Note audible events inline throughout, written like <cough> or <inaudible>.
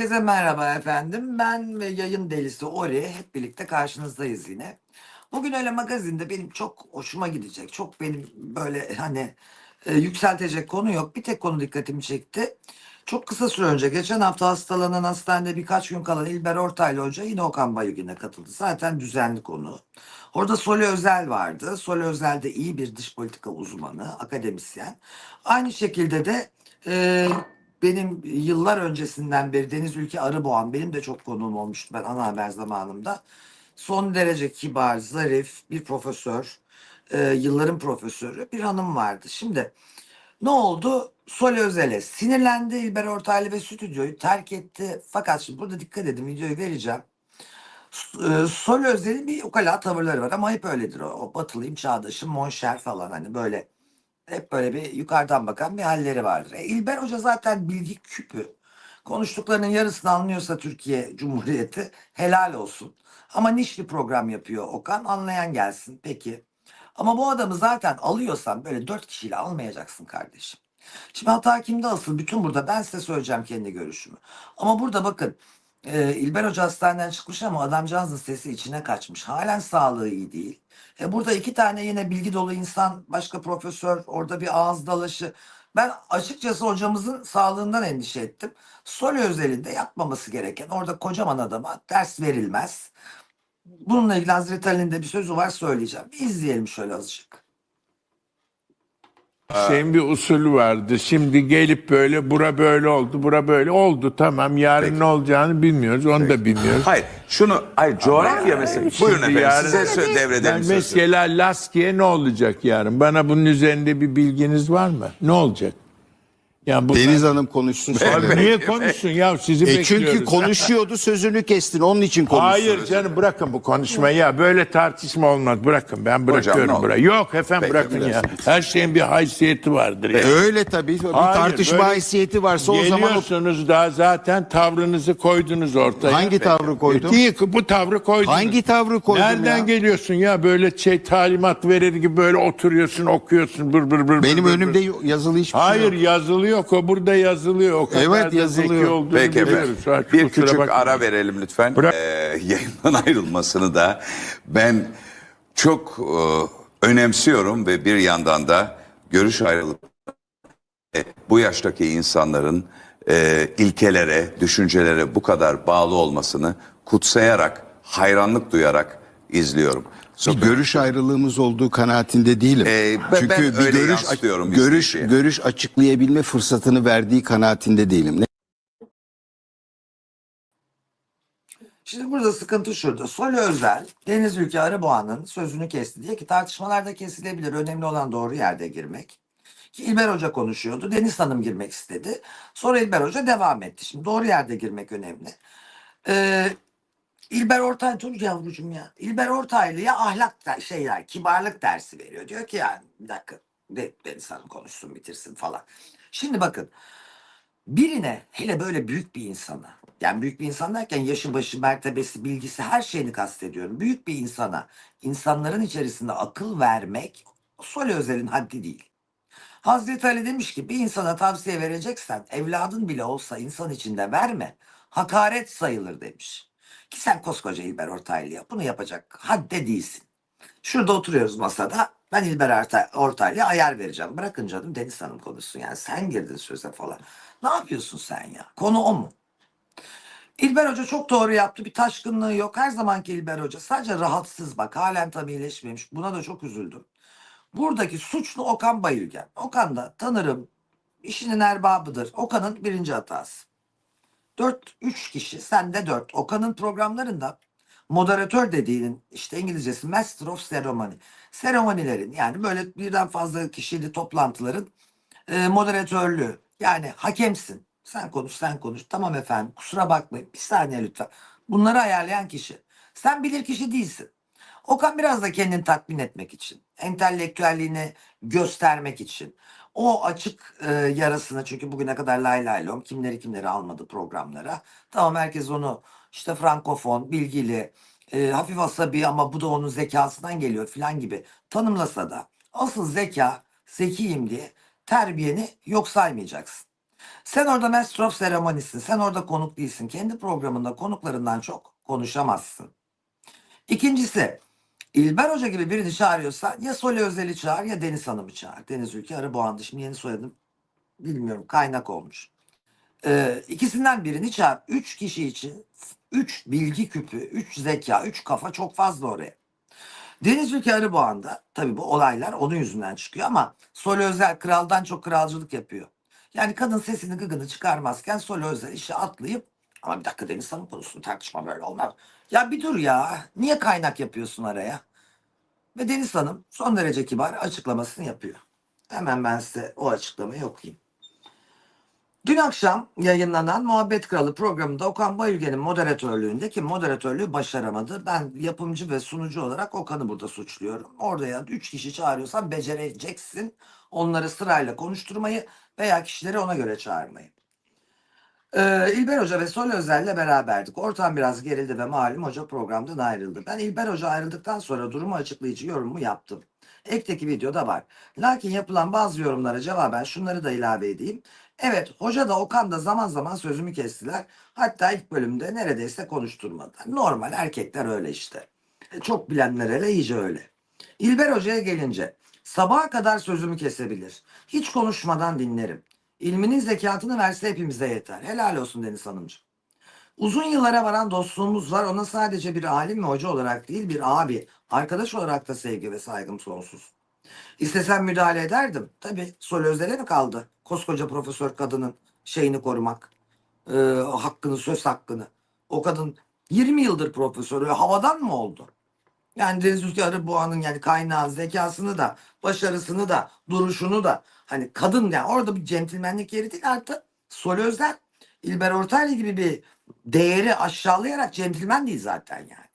Herkese merhaba efendim. Ben ve yayın delisi Ori hep birlikte karşınızdayız yine. Bugün öyle magazinde benim çok hoşuma gidecek. Çok benim böyle hani e, yükseltecek konu yok. Bir tek konu dikkatimi çekti. Çok kısa süre önce geçen hafta hastalanan hastanede birkaç gün kalan İlber Ortaylı Hoca yine Okan Bayülgen'e katıldı. Zaten düzenli konu. Orada Soli Özel vardı. Soli Özel de iyi bir dış politika uzmanı, akademisyen. Aynı şekilde de e, benim yıllar öncesinden beri Deniz Ülke Arıboğan benim de çok konuğum olmuştu ben ana haber zamanımda. Son derece kibar, zarif bir profesör, e, yılların profesörü bir hanım vardı. Şimdi ne oldu? Sol Özel'e sinirlendi İlber Ortaylı ve stüdyoyu terk etti. Fakat şimdi burada dikkat edin videoyu vereceğim. E, Sol Özel'in bir ukala tavırları var ama hep öyledir o. o batılıyım, çağdaşım, monşer falan hani böyle hep böyle bir yukarıdan bakan bir halleri vardır. E, İlber Hoca zaten bilgi küpü. Konuştuklarının yarısını anlıyorsa Türkiye Cumhuriyeti helal olsun. Ama niş bir program yapıyor Okan. Anlayan gelsin peki. Ama bu adamı zaten alıyorsan böyle dört kişiyle almayacaksın kardeşim. Şimdi hata kimde asıl? Bütün burada ben size söyleyeceğim kendi görüşümü. Ama burada bakın e, İlber Hoca hastaneden çıkmış ama adamcağızın sesi içine kaçmış. Halen sağlığı iyi değil. E, burada iki tane yine bilgi dolu insan, başka profesör, orada bir ağız dalaşı. Ben açıkçası hocamızın sağlığından endişe ettim. Sol özelinde yapmaması gereken orada kocaman adama ders verilmez. Bununla ilgili Hazreti Ali'nin de bir sözü var söyleyeceğim. Bir izleyelim şöyle azıcık. Şeyin bir usulü vardı. Şimdi gelip böyle bura böyle oldu, bura böyle oldu. Tamam yarın Peki. ne olacağını bilmiyoruz. Onu da bilmiyoruz. Hayır şunu hayır coğrafya mesela. Buyurun efendim yarın- size sö- devredelim sözü. mesela Laskiye ne olacak yarın? Bana bunun üzerinde bir bilginiz var mı? Ne olacak? Ya bu Deniz Hanım konuşsun sonra. niye konuşsun ya sizi E bekliyoruz. çünkü konuşuyordu sözünü kestin onun için konuşsun. Hayır canım bırakın bu konuşmayı ya. Böyle tartışma olmaz. Bırakın ben bırakıyorum olur. burayı. Yok efendim Peki, bırakın ya. bilirsiniz. Her şeyin bir haysiyeti vardır ya. Öyle tabii. Bir Hayır, tartışma böyle haysiyeti varsa o zaman o- Geliyorsunuz daha zaten tavrınızı koydunuz ortaya. hangi tavrı koydum? Değil, bu tavrı koydunuz. Hangi tavrı koydum Nereden ya? geliyorsun ya böyle şey talimat verir gibi böyle oturuyorsun okuyorsun bır bır bır. Benim bır, bır, önümde bır. yazılı hiçbir şey yok. yazılı yok o burada yazılıyor. O kadar Evet, yazılıyor. Peki efendim. Bir küçük bakmayın. ara verelim lütfen. Bırak. Ee, yayından <laughs> ayrılmasını da ben çok e, önemsiyorum ve bir yandan da görüş ayrılıp e, bu yaştaki insanların e, ilkelere, düşüncelere bu kadar bağlı olmasını kutsayarak, hayranlık duyarak izliyorum. Bir görüş ayrılığımız olduğu kanaatinde değilim. Ee, ben- Çünkü ben bir öyle görüş yansıtıyorum görüş izleyiciye. görüş açıklayabilme fırsatını verdiği kanaatinde değilim. Ne- Şimdi burada sıkıntı şurada. Sol Özel, Deniz Ülke Arıboğan'ın sözünü kesti diye ki tartışmalarda kesilebilir. Önemli olan doğru yerde girmek. Ki İlber Hoca konuşuyordu. Deniz Hanım girmek istedi. Sonra İlber Hoca devam etti. Şimdi doğru yerde girmek önemli. Ee, İlber Ortaylı dur yavrucuğum ya. İlber Ortaylı'ya ahlak der- şeyler, kibarlık dersi veriyor. Diyor ki yani bir dakika de, Deniz Hanım konuşsun bitirsin falan. Şimdi bakın birine hele böyle büyük bir insana yani büyük bir insan derken yaşı başı mertebesi bilgisi her şeyini kastediyorum. Büyük bir insana insanların içerisinde akıl vermek sol özelin haddi değil. Hazreti Ali demiş ki bir insana tavsiye vereceksen evladın bile olsa insan içinde verme. Hakaret sayılır demiş. Ki sen koskoca İlber Ortaylı'ya bunu yapacak hadde değilsin. Şurada oturuyoruz masada. Ben İlber Ortay- Ortaylı'ya ayar vereceğim. Bırakın canım Deniz Hanım konuşsun. Yani sen girdin söze falan. Ne yapıyorsun sen ya? Konu o mu? İlber Hoca çok doğru yaptı. Bir taşkınlığı yok. Her zamanki İlber Hoca. Sadece rahatsız bak. Halen tam iyileşmemiş. Buna da çok üzüldüm. Buradaki suçlu Okan Bayülgen. Okan da tanırım. İşinin erbabıdır. Okan'ın birinci hatası. Dört, üç kişi, sen de dört. Okan'ın programlarında moderatör dediğinin işte İngilizcesi Master of Ceremony. Seremonilerin yani böyle birden fazla kişili toplantıların e, moderatörlüğü. Yani hakemsin. Sen konuş, sen konuş. Tamam efendim. Kusura bakmayın. Bir saniye lütfen. Bunları ayarlayan kişi. Sen bilir kişi değilsin. Okan biraz da kendini tatmin etmek için, entelektüelliğini göstermek için, o açık e, yarasını çünkü bugüne kadar lay lay lom kimleri kimleri almadı programlara. Tamam herkes onu işte frankofon, bilgili, e, hafif asabi ama bu da onun zekasından geliyor filan gibi tanımlasa da asıl zeka zekiyim diye terbiyeni yok saymayacaksın. Sen orada Master of Ceremonies'sin. Sen orada konuk değilsin. Kendi programında konuklarından çok konuşamazsın. İkincisi İlber Hoca gibi birini çağırıyorsan ya Soli Özel'i çağır ya Deniz Hanım'ı çağır. Deniz Ülke Arıboğan'dı. Şimdi yeni soyadım bilmiyorum kaynak olmuş. Ee, ikisinden birini çağır. Üç kişi için üç bilgi küpü, üç zeka, üç kafa çok fazla oraya. Deniz Ülke Arıboğan'da tabii bu olaylar onun yüzünden çıkıyor ama Soli Özel kraldan çok kralcılık yapıyor. Yani kadın sesini gıgını çıkarmazken Soli Özel işe atlayıp ama bir dakika Deniz Hanım konusunu tartışma böyle olmaz. Ya bir dur ya. Niye kaynak yapıyorsun araya? Ve Deniz Hanım son derece kibar açıklamasını yapıyor. Hemen ben size o açıklamayı okuyayım. Dün akşam yayınlanan Muhabbet Kralı programında Okan Bayülgen'in moderatörlüğünde ki moderatörlüğü başaramadı. Ben yapımcı ve sunucu olarak Okan'ı burada suçluyorum. Orada ya üç kişi çağırıyorsan becereceksin. Onları sırayla konuşturmayı veya kişileri ona göre çağırmayı. Ee, İlber Hoca ve Sol Özel'le beraberdik. Ortam biraz gerildi ve malum hoca programdan ayrıldı. Ben İlber Hoca ayrıldıktan sonra durumu açıklayıcı yorumumu yaptım. Ekteki videoda var. Lakin yapılan bazı yorumlara cevaben şunları da ilave edeyim. Evet hoca da Okan da zaman zaman sözümü kestiler. Hatta ilk bölümde neredeyse konuşturmadılar. Normal erkekler öyle işte. E, Çok bilenler hele iyice öyle. İlber Hoca'ya gelince sabaha kadar sözümü kesebilir. Hiç konuşmadan dinlerim. İlminin zekatını verse hepimize yeter. Helal olsun Deniz Hanımcığım. Uzun yıllara varan dostluğumuz var. Ona sadece bir alim ve hoca olarak değil bir abi, arkadaş olarak da sevgi ve saygım sonsuz. İstesem müdahale ederdim. Tabii Sol Özel'e mi kaldı? Koskoca profesör kadının şeyini korumak. Ee, hakkını, söz hakkını. O kadın 20 yıldır profesör. Öyle havadan mı oldu? Yani Deniz Ülke Arıboğa'nın yani kaynağı, zekasını da, başarısını da, duruşunu da hani kadın yani orada bir centilmenlik yeri değil artık Sol Özel, İlber Ortaylı gibi bir değeri aşağılayarak centilmen değil zaten yani.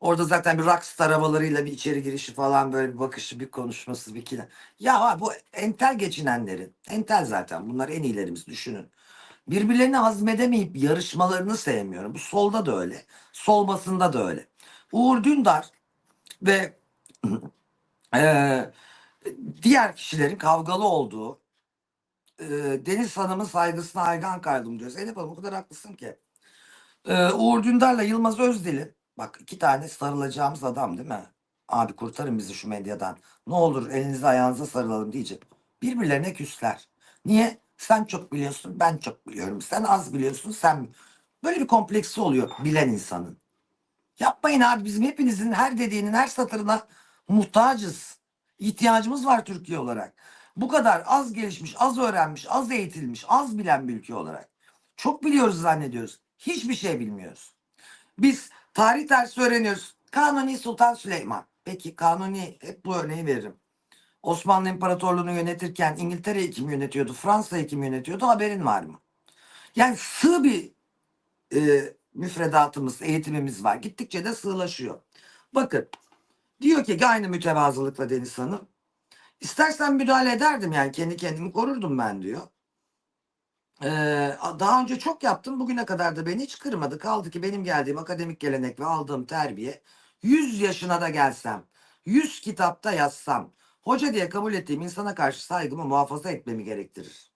Orada zaten bir rockstar havalarıyla bir içeri girişi falan böyle bir bakışı, bir konuşması, bir kine. Ya bu entel geçinenlerin, entel zaten bunlar en iyilerimiz düşünün. Birbirlerini hazmedemeyip yarışmalarını sevmiyorum. Bu solda da öyle, sol basında da öyle. Uğur Dündar ve <clears throat> eee, diğer kişilerin kavgalı olduğu eee, Deniz Hanım'ın saygısına hayran kaldım diyor. Zeynep Hanım o kadar haklısın ki. Eee, Uğur Dündar'la Yılmaz Özdil'i bak iki tane sarılacağımız adam değil mi? Abi kurtarın bizi şu medyadan. Ne olur elinize ayağınıza sarılalım diyecek. Birbirlerine küsler. Niye? Sen çok biliyorsun, ben çok biliyorum. Sen az biliyorsun, sen... Böyle bir kompleksi oluyor bilen insanın. Yapmayın abi bizim hepinizin her dediğinin her satırına muhtacız. İhtiyacımız var Türkiye olarak. Bu kadar az gelişmiş, az öğrenmiş, az eğitilmiş, az bilen bir ülke olarak. Çok biliyoruz zannediyoruz. Hiçbir şey bilmiyoruz. Biz tarih dersi öğreniyoruz. Kanuni Sultan Süleyman. Peki Kanuni hep bu örneği veririm. Osmanlı İmparatorluğu'nu yönetirken İngiltere'yi kim yönetiyordu? Fransa'yı kim yönetiyordu? Haberin var mı? Yani sığ bir e, müfredatımız, eğitimimiz var. Gittikçe de sığlaşıyor. Bakın diyor ki aynı mütevazılıkla Deniz Hanım. İstersen müdahale ederdim yani kendi kendimi korurdum ben diyor. Ee, daha önce çok yaptım. Bugüne kadar da beni hiç kırmadı. Kaldı ki benim geldiğim akademik gelenek ve aldığım terbiye 100 yaşına da gelsem, 100 kitapta yazsam, hoca diye kabul ettiğim insana karşı saygımı muhafaza etmemi gerektirir.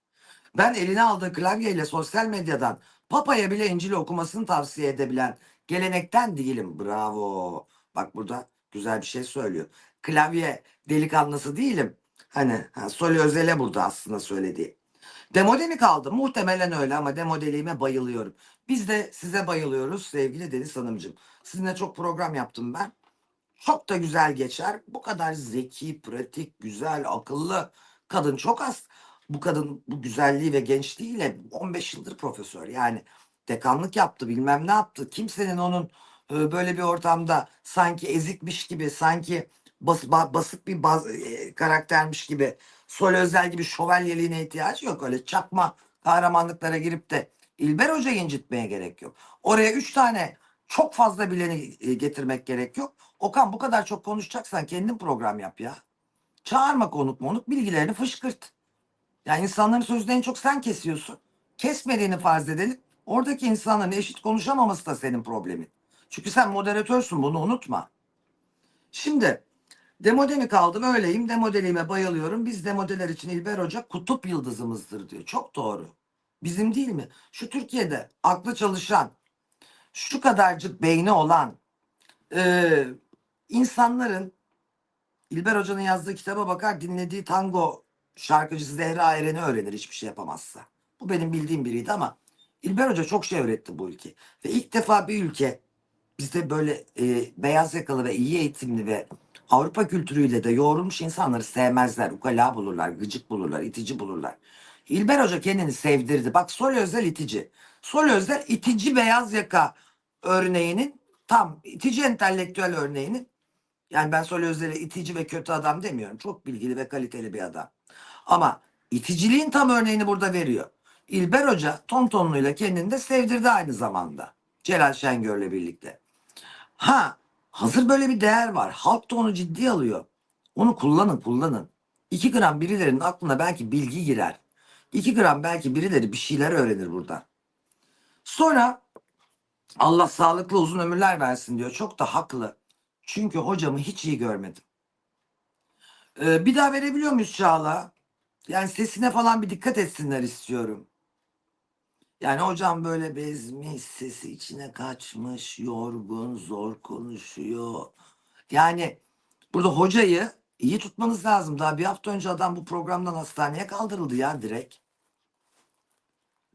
Ben eline aldığı klavyeyle sosyal medyadan Papa'ya bile İncil'i okumasını tavsiye edebilen gelenekten değilim. Bravo. Bak burada güzel bir şey söylüyor. Klavye delikanlısı değilim. Hani ha, Soli Özel'e burada aslında söylediği. Demode mi kaldı? Muhtemelen öyle ama demodeliğime bayılıyorum. Biz de size bayılıyoruz sevgili Deniz Hanımcığım. Sizinle çok program yaptım ben. Çok da güzel geçer. Bu kadar zeki, pratik, güzel, akıllı kadın çok az. Bu kadın bu güzelliği ve gençliğiyle 15 yıldır profesör. Yani dekanlık yaptı bilmem ne yaptı. Kimsenin onun e, böyle bir ortamda sanki ezikmiş gibi sanki bas, ba- bir baz, e, karaktermiş gibi Sol Özel gibi şövalyeliğine ihtiyacı yok. Öyle çakma kahramanlıklara girip de İlber Hoca'yı incitmeye gerek yok. Oraya üç tane çok fazla bileni e, getirmek gerek yok. Okan bu kadar çok konuşacaksan kendin program yap ya. Çağırma konuk monuk bilgilerini fışkırt. Yani insanların sözünü en çok sen kesiyorsun. Kesmediğini farz edelim. Oradaki insanların eşit konuşamaması da senin problemin. Çünkü sen moderatörsün bunu unutma. Şimdi Demode mi kaldım öyleyim demodelime bayılıyorum. Biz demodeler için İlber Hoca kutup yıldızımızdır diyor. Çok doğru. Bizim değil mi? Şu Türkiye'de aklı çalışan, şu kadarcık beyni olan e, insanların İlber Hoca'nın yazdığı kitaba bakar dinlediği tango şarkıcısı Zehra Eren'i öğrenir hiçbir şey yapamazsa. Bu benim bildiğim biriydi ama İlber Hoca çok şey öğretti bu ülke. Ve ilk defa bir ülke bizde böyle e, beyaz yakalı ve iyi eğitimli ve Avrupa kültürüyle de yoğrulmuş insanları sevmezler. Ukala bulurlar, gıcık bulurlar, itici bulurlar. İlber Hoca kendini sevdirdi. Bak Sol Özel itici. Sol Özel itici beyaz yaka örneğinin tam itici entelektüel örneğinin yani ben Sol Özel'e itici ve kötü adam demiyorum. Çok bilgili ve kaliteli bir adam. Ama iticiliğin tam örneğini burada veriyor. İlber Hoca tontonluyla kendini de sevdirdi aynı zamanda. Celal Şengör'le birlikte. Ha hazır böyle bir değer var. Halk da onu ciddiye alıyor. Onu kullanın kullanın. 2 gram birilerinin aklına belki bilgi girer. 2 gram belki birileri bir şeyler öğrenir buradan. Sonra Allah sağlıklı uzun ömürler versin diyor. Çok da haklı. Çünkü hocamı hiç iyi görmedim. Ee, bir daha verebiliyor muyuz Çağla? Yani sesine falan bir dikkat etsinler istiyorum. Yani hocam böyle bezmiş, sesi içine kaçmış, yorgun, zor konuşuyor. Yani burada hocayı iyi tutmanız lazım. Daha bir hafta önce adam bu programdan hastaneye kaldırıldı ya direkt.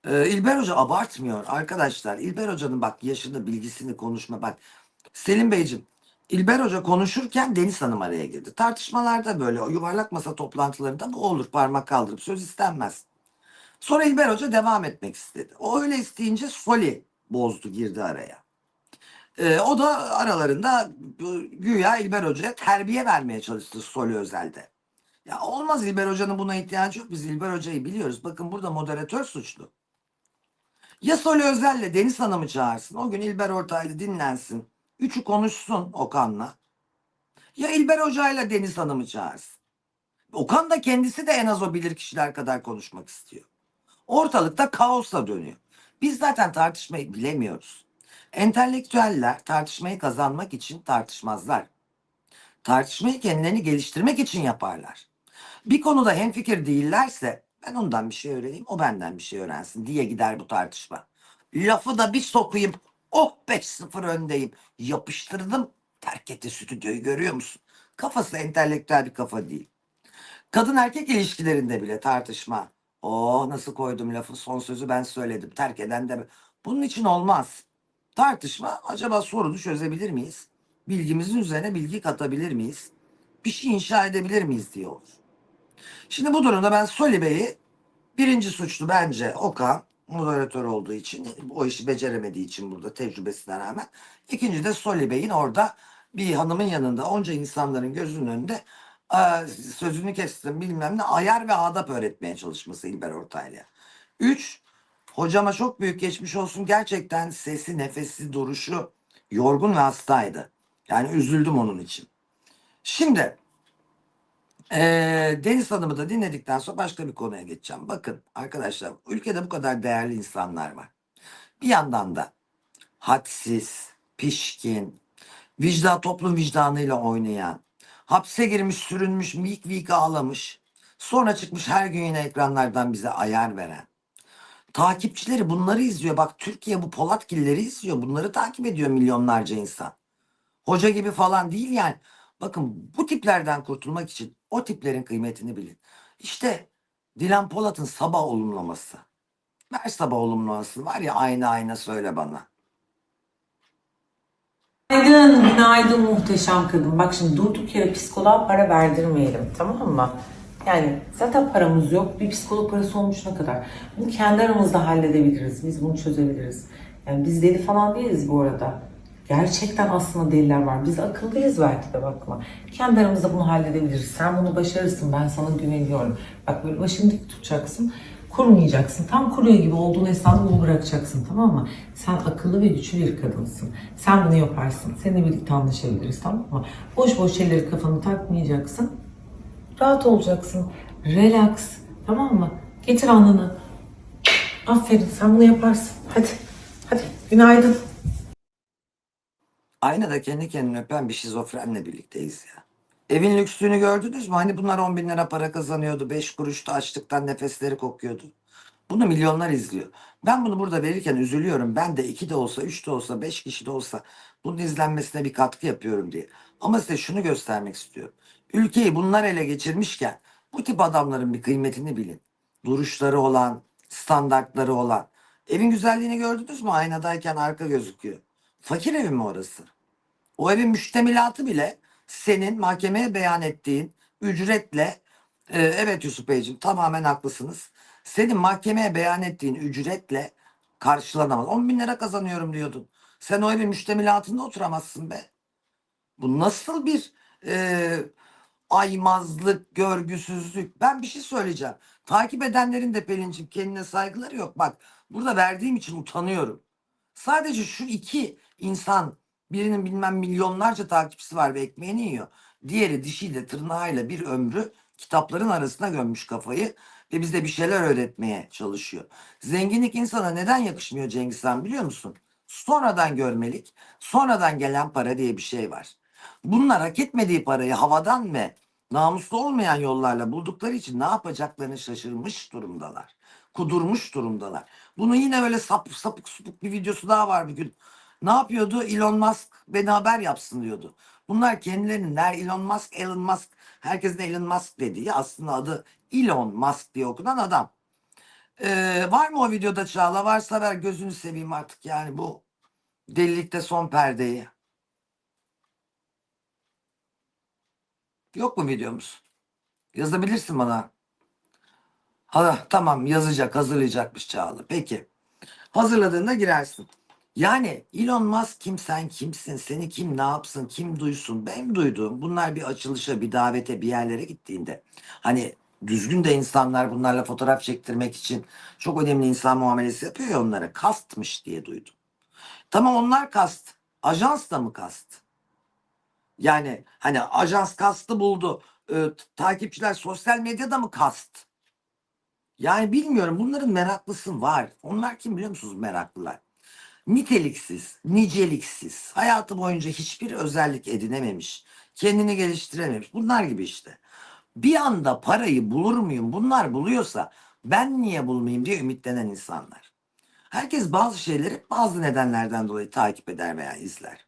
Ee, İlber Hoca abartmıyor arkadaşlar. İlber Hoca'nın bak yaşını, bilgisini, konuşma bak. Selim Beyciğim, İlber Hoca konuşurken Deniz Hanım araya girdi. Tartışmalarda böyle yuvarlak masa toplantılarında bu olur parmak kaldırıp söz istenmez. Sonra İlber Hoca devam etmek istedi. O öyle isteyince Soli bozdu girdi araya. Ee, o da aralarında güya İlber Hoca'ya terbiye vermeye çalıştı Soli özelde. Ya olmaz İlber Hoca'nın buna ihtiyacı yok. Biz İlber Hoca'yı biliyoruz. Bakın burada moderatör suçlu. Ya Soli Özel'le Deniz Hanım'ı çağırsın. O gün İlber Ortaylı dinlensin. Üçü konuşsun Okan'la. Ya İlber Hoca'yla Deniz Hanım'ı çağırsın. Okan da kendisi de en az o bilir kişiler kadar konuşmak istiyor. Ortalıkta kaosla dönüyor. Biz zaten tartışmayı bilemiyoruz. Entelektüeller tartışmayı kazanmak için tartışmazlar. Tartışmayı kendilerini geliştirmek için yaparlar. Bir konuda hemfikir değillerse ben ondan bir şey öğreneyim, o benden bir şey öğrensin diye gider bu tartışma. Lafı da bir sokayım. Oh 5-0 öndeyim. Yapıştırdım. Terk etti stüdyoyu görüyor musun? Kafası entelektüel bir kafa değil. Kadın erkek ilişkilerinde bile tartışma. Oh nasıl koydum lafı son sözü ben söyledim. Terk eden de bunun için olmaz. Tartışma acaba sorunu çözebilir miyiz? Bilgimizin üzerine bilgi katabilir miyiz? Bir şey inşa edebilir miyiz diye olur. Şimdi bu durumda ben Soli Bey'i birinci suçlu bence Okan moderatör olduğu için o işi beceremediği için burada tecrübesine rağmen. İkinci de Soli Bey'in orada bir hanımın yanında onca insanların gözünün önünde e, sözünü kestim bilmem ne ayar ve adap öğretmeye çalışması İlber Ortaylı'ya. Üç, hocama çok büyük geçmiş olsun gerçekten sesi, nefesi, duruşu yorgun ve hastaydı. Yani üzüldüm onun için. Şimdi ee, Deniz Hanım'ı da dinledikten sonra başka bir konuya geçeceğim. Bakın arkadaşlar ülkede bu kadar değerli insanlar var. Bir yandan da hadsiz, pişkin, vicdan toplum vicdanıyla oynayan, hapse girmiş, sürünmüş, vik vik ağlamış, sonra çıkmış her gün yine ekranlardan bize ayar veren. Takipçileri bunları izliyor. Bak Türkiye bu Polatgilleri izliyor. Bunları takip ediyor milyonlarca insan. Hoca gibi falan değil yani. Bakın bu tiplerden kurtulmak için o tiplerin kıymetini bilin. İşte Dilan Polat'ın sabah olumlaması. Ver sabah olumlaması var ya ayna ayna söyle bana. Günaydın, günaydın muhteşem kadın. Bak şimdi durduk yere psikoloğa para verdirmeyelim tamam mı? Yani zaten paramız yok. Bir psikolog parası olmuş ne kadar? Bunu kendi aramızda halledebiliriz. Biz bunu çözebiliriz. Yani biz deli falan değiliz bu arada. Gerçekten aslında deliler var. Biz akıllıyız belki de bakma. Kendi aramızda bunu halledebiliriz. Sen bunu başarırsın. Ben sana güveniyorum. Bak böyle başını dik tutacaksın. Kurmayacaksın. Tam kuruyor gibi olduğun esnada bunu bırakacaksın tamam mı? Sen akıllı ve güçlü bir kadınsın. Sen bunu yaparsın. Seninle birlikte anlaşabiliriz tamam mı? Boş boş şeyleri kafanı takmayacaksın. Rahat olacaksın. Relax. Tamam mı? Getir alnını. Aferin sen bunu yaparsın. Hadi. Hadi. Günaydın. Aynada kendi kendini öpen bir şizofrenle birlikteyiz ya. Evin lüksünü gördünüz mü? Hani bunlar 10 bin lira para kazanıyordu. 5 kuruşta açlıktan nefesleri kokuyordu. Bunu milyonlar izliyor. Ben bunu burada verirken üzülüyorum. Ben de 2 de olsa, 3 de olsa, 5 kişi de olsa bunun izlenmesine bir katkı yapıyorum diye. Ama size şunu göstermek istiyorum. Ülkeyi bunlar ele geçirmişken bu tip adamların bir kıymetini bilin. Duruşları olan, standartları olan. Evin güzelliğini gördünüz mü? Aynadayken arka gözüküyor. Fakir evi mi orası? O evin müştemilatı bile senin mahkemeye beyan ettiğin ücretle e, evet Yusuf Beyciğim tamamen haklısınız. Senin mahkemeye beyan ettiğin ücretle karşılanamaz. 10 bin lira kazanıyorum diyordun. Sen o evin müştemilatında oturamazsın be. Bu nasıl bir e, aymazlık, görgüsüzlük? Ben bir şey söyleyeceğim. Takip edenlerin de Pelin'cim kendine saygıları yok. Bak burada verdiğim için utanıyorum. Sadece şu iki insan birinin bilmem milyonlarca takipçisi var ve ekmeğini yiyor. Diğeri dişiyle tırnağıyla bir ömrü kitapların arasına gömmüş kafayı ve bize bir şeyler öğretmeye çalışıyor. Zenginlik insana neden yakışmıyor Cengiz Han biliyor musun? Sonradan görmelik, sonradan gelen para diye bir şey var. Bunlar hak etmediği parayı havadan ve namuslu olmayan yollarla buldukları için ne yapacaklarını şaşırmış durumdalar. Kudurmuş durumdalar. Bunu yine öyle sapık sapık supuk bir videosu daha var bir gün. Ne yapıyordu? Elon Musk beni haber yapsın diyordu. Bunlar kendilerinin Elon Musk, Elon Musk, herkesin Elon Musk dediği aslında adı Elon Musk diye okunan adam. Ee, var mı o videoda Çağla? Varsa ver gözünü seveyim artık yani bu delilikte son perdeyi. Yok mu videomuz? Yazabilirsin bana. Ha, tamam yazacak, hazırlayacakmış Çağla. Peki. Hazırladığında girersin. Yani Elon Musk kim sen kimsin seni kim ne yapsın kim duysun benim duyduğum bunlar bir açılışa bir davete bir yerlere gittiğinde hani düzgün de insanlar bunlarla fotoğraf çektirmek için çok önemli insan muamelesi yapıyor ya onlara kastmış diye duydum. Tamam onlar kast ajans da mı kast? Yani hani ajans kastı buldu t- takipçiler sosyal medyada mı kast? Yani bilmiyorum bunların meraklısı var. Onlar kim biliyor musunuz meraklılar? Niteliksiz, niceliksiz, hayatı boyunca hiçbir özellik edinememiş, kendini geliştirememiş. Bunlar gibi işte. Bir anda parayı bulur muyum? Bunlar buluyorsa ben niye bulmayayım diye ümitlenen insanlar. Herkes bazı şeyleri bazı nedenlerden dolayı takip eder veya izler.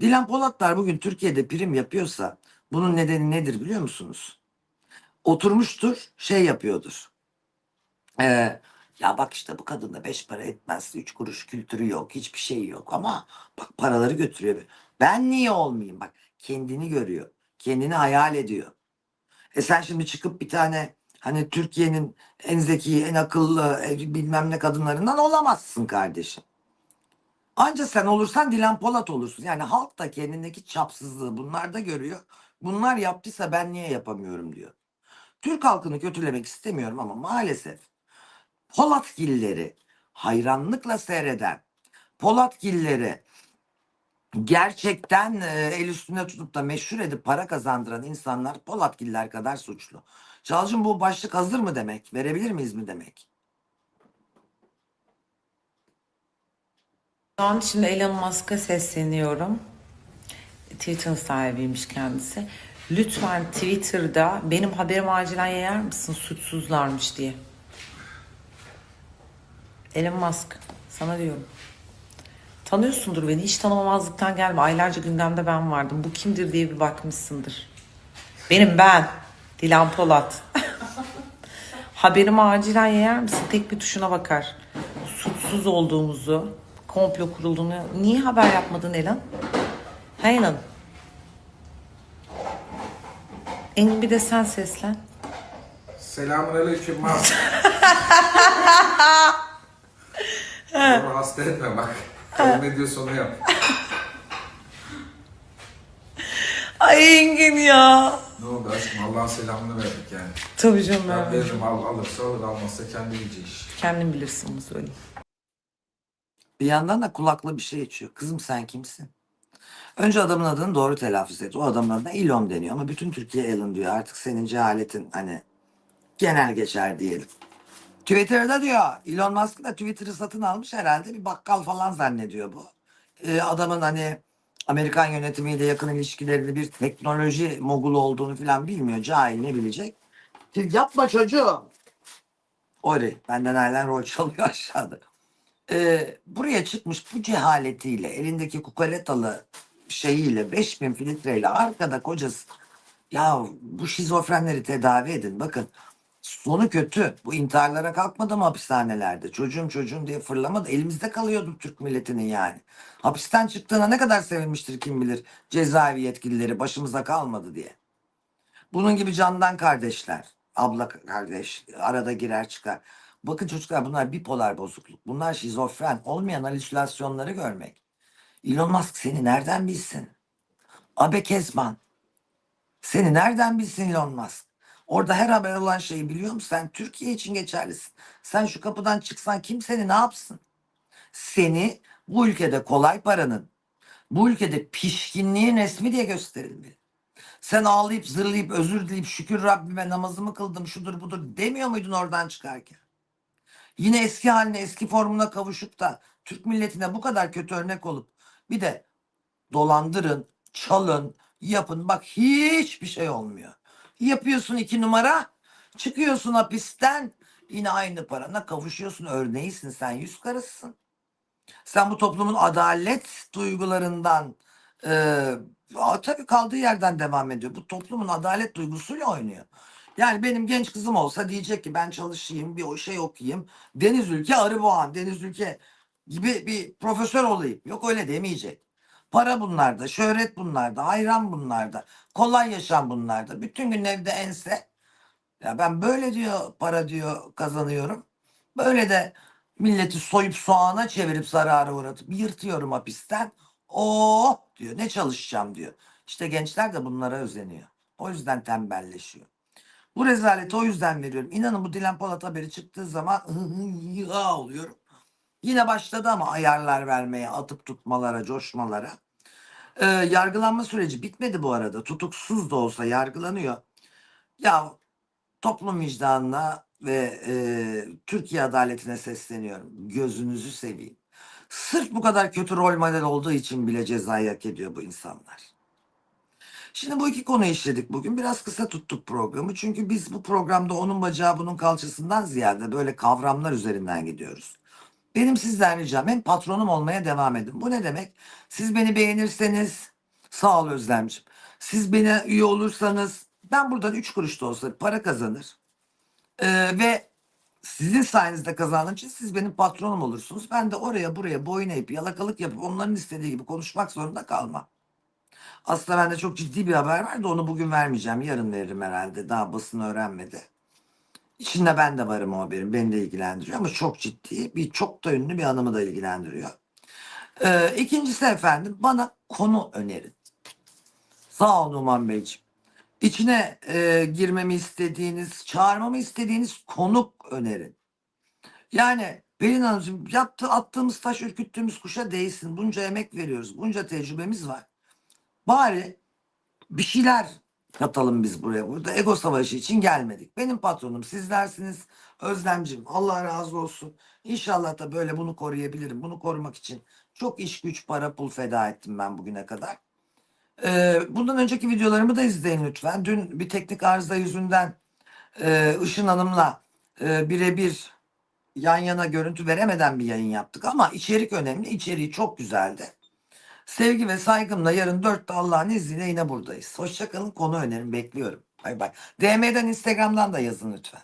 Dilan Polatlar bugün Türkiye'de prim yapıyorsa bunun nedeni nedir biliyor musunuz? Oturmuştur, şey yapıyordur. Ee, ya bak işte bu kadın da beş para etmez. Üç kuruş kültürü yok. Hiçbir şey yok. Ama bak paraları götürüyor. Ben niye olmayayım? Bak kendini görüyor. Kendini hayal ediyor. E sen şimdi çıkıp bir tane hani Türkiye'nin en zeki, en akıllı e, bilmem ne kadınlarından olamazsın kardeşim. Anca sen olursan Dilan Polat olursun. Yani halk da kendindeki çapsızlığı bunlar da görüyor. Bunlar yaptıysa ben niye yapamıyorum diyor. Türk halkını kötülemek istemiyorum ama maalesef Polatgilleri hayranlıkla seyreden, Polatgilleri gerçekten e, el üstünde tutup da meşhur edip para kazandıran insanlar Polatgiller kadar suçlu. Çalcım bu başlık hazır mı demek? Verebilir miyiz mi demek? Şu an şimdi Elon Musk'a sesleniyorum. Twitter sahibiymiş kendisi. Lütfen Twitter'da benim haberimi acilen yayar mısın suçsuzlarmış diye. Elon Musk sana diyorum. Tanıyorsundur beni. Hiç tanımamazlıktan gelme. Aylarca gündemde ben vardım. Bu kimdir diye bir bakmışsındır. Benim ben. Dilan Polat. <laughs> Haberimi acilen yayar mısın? Tek bir tuşuna bakar. Suçsuz olduğumuzu, komplo kurulduğunu. Niye haber yapmadın Elan? Ha Elan? Engin bir de sen seslen. Selamünaleyküm <laughs> Maz. Beni hasta etme bak. Kadın ne diyorsa onu yap. <laughs> Ay Engin ya. Ne oldu aşkım Allah'ın selamını verdik yani. Tabii canım. Ben veririm al, alırsa alır almazsa kendi yiyeceği iş. Kendin bilirsin bunu söyleyeyim. Bir yandan da kulaklı bir şey içiyor. Kızım sen kimsin? Önce adamın adını doğru telaffuz et. O adamın adına Elon deniyor ama bütün Türkiye Elon diyor. Artık senin cehaletin hani genel geçer diyelim. Twitter'da diyor Elon Musk da Twitter'ı satın almış herhalde bir bakkal falan zannediyor bu. Ee, adamın hani Amerikan yönetimiyle yakın ilişkilerini bir teknoloji mogulu olduğunu falan bilmiyor. Cahil ne bilecek? Yapma çocuğum. Ori benden halen rol çalıyor <laughs> aşağıda. Ee, buraya çıkmış bu cehaletiyle elindeki kukaletalı şeyiyle 5000 filtreyle arkada kocası ya bu şizofrenleri tedavi edin bakın sonu kötü. Bu intiharlara kalkmadı mı hapishanelerde. Çocuğum çocuğum diye fırlamadı. Elimizde kalıyordu Türk milletinin yani. Hapisten çıktığına ne kadar sevinmiştir kim bilir cezaevi yetkilileri başımıza kalmadı diye. Bunun gibi candan kardeşler abla kardeş arada girer çıkar. Bakın çocuklar bunlar bipolar bozukluk. Bunlar şizofren olmayan halüsinasyonları görmek. Elon Musk seni nereden bilsin? Abe Kezban. Seni nereden bilsin Elon Musk? Orada her haber olan şeyi biliyor musun? Sen Türkiye için geçerlisin. Sen şu kapıdan çıksan kim seni ne yapsın? Seni bu ülkede kolay paranın, bu ülkede pişkinliğin resmi diye gösterilmeli. Sen ağlayıp zırlayıp özür dileyip şükür Rabbime namazımı kıldım şudur budur demiyor muydun oradan çıkarken? Yine eski haline eski formuna kavuşup da Türk milletine bu kadar kötü örnek olup bir de dolandırın, çalın, yapın. Bak hiçbir şey olmuyor. Yapıyorsun iki numara, çıkıyorsun hapisten, yine aynı parana kavuşuyorsun. Örneğisin sen, yüz karısın. Sen bu toplumun adalet duygularından, e, tabii kaldığı yerden devam ediyor. Bu toplumun adalet duygusuyla oynuyor. Yani benim genç kızım olsa diyecek ki ben çalışayım, bir o şey okuyayım. Deniz Ülke Arıboğan, Deniz Ülke gibi bir profesör olayım. Yok öyle demeyecek. Para bunlarda, şöhret bunlarda, hayran bunlarda, kolay yaşam bunlarda. Bütün gün evde ense. Ya ben böyle diyor para diyor kazanıyorum. Böyle de milleti soyup soğana çevirip zarara uğratıp yırtıyorum hapisten. Oh diyor ne çalışacağım diyor. İşte gençler de bunlara özeniyor. O yüzden tembelleşiyor. Bu rezaleti o yüzden veriyorum. İnanın bu Dilan Polat haberi çıktığı zaman <laughs> oluyorum. Yine başladı ama ayarlar vermeye, atıp tutmalara, coşmalara. Ee, yargılanma süreci bitmedi bu arada. Tutuksuz da olsa yargılanıyor. Ya toplum vicdanına ve e, Türkiye adaletine sesleniyorum. Gözünüzü seveyim. Sırf bu kadar kötü rol model olduğu için bile cezayı hak ediyor bu insanlar. Şimdi bu iki konuyu işledik bugün. Biraz kısa tuttuk programı. Çünkü biz bu programda onun bacağı bunun kalçasından ziyade böyle kavramlar üzerinden gidiyoruz. Benim sizden ricam hem patronum olmaya devam edin. Bu ne demek? Siz beni beğenirseniz sağ ol Özlemciğim. Siz beni üye olursanız ben buradan 3 kuruş da olsa para kazanır. Ee, ve sizin sayenizde kazandığım için siz benim patronum olursunuz. Ben de oraya buraya boyun eğip yalakalık yapıp onların istediği gibi konuşmak zorunda kalmam. Aslında bende çok ciddi bir haber var da onu bugün vermeyeceğim. Yarın veririm herhalde. Daha basın öğrenmedi. İçinde ben de varım o haberin. Beni de ilgilendiriyor ama çok ciddi. Bir çok da ünlü bir hanımı da ilgilendiriyor. Ee, ikincisi efendim bana konu önerin. Sağ ol Numan Beyciğim. İçine e, girmemi istediğiniz, çağırmamı istediğiniz konuk önerin. Yani Pelin Hanımcığım yaptı, attığımız taş ürküttüğümüz kuşa değsin. Bunca emek veriyoruz. Bunca tecrübemiz var. Bari bir şeyler katalım biz buraya. Burada ego savaşı için gelmedik. Benim patronum sizlersiniz. Özlemcim Allah razı olsun. İnşallah da böyle bunu koruyabilirim. Bunu korumak için çok iş güç para pul feda ettim ben bugüne kadar. Ee, bundan önceki videolarımı da izleyin lütfen. Dün bir teknik arıza yüzünden e, Işın Hanım'la e, birebir yan yana görüntü veremeden bir yayın yaptık ama içerik önemli. İçeriği çok güzeldi. Sevgi ve saygımla yarın dörtte Allah'ın izniyle yine buradayız. Hoşçakalın. Konu önerim bekliyorum. Bay bay. DM'den Instagram'dan da yazın lütfen.